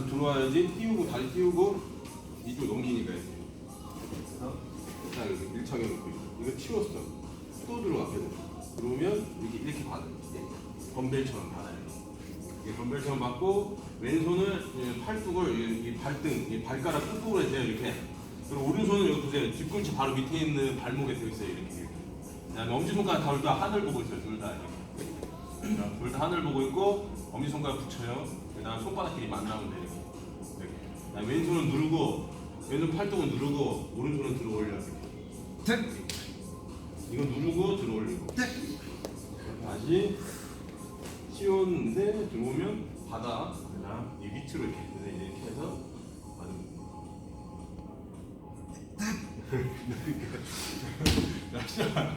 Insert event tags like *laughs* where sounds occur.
들어와서 들어와야지 띄우고 다리 띄우고 이쪽 넘기니까 이제. 그래서 딱 이렇게 밀착해 놓고 이거 치웠어. 또 들어와 계속. 그러면 이렇게 이렇게 받아. 이제 덤벨처럼 받아요 이게 덤벨처럼 받고 왼손을 이 팔뚝을 이, 이 발등 이 발가락 끝부분에 대요 이렇게 그리고 오른손은 여기 보세요. 뒤꿈치 바로 밑에 있는 발목에 대고 있어요 이렇게. 그다음에 엄지손가락 둘다 하늘 보고 있어요 둘 다. 이렇게 둘 다 하늘 보고 있고 엄지손가락 붙여요. 그다음 손바닥끼리 만나면 돼 이렇게. 왼손은 누르고 왼손 팔뚝은 누르고 오른손은 들어 올려 이렇게. tek, 이거 누르고 들어 올리고. 다시 씌웠는데 들어오면 바닥 그다음 이 밑으로 이렇게 이렇게 해서 받으면 돼. *laughs* *laughs*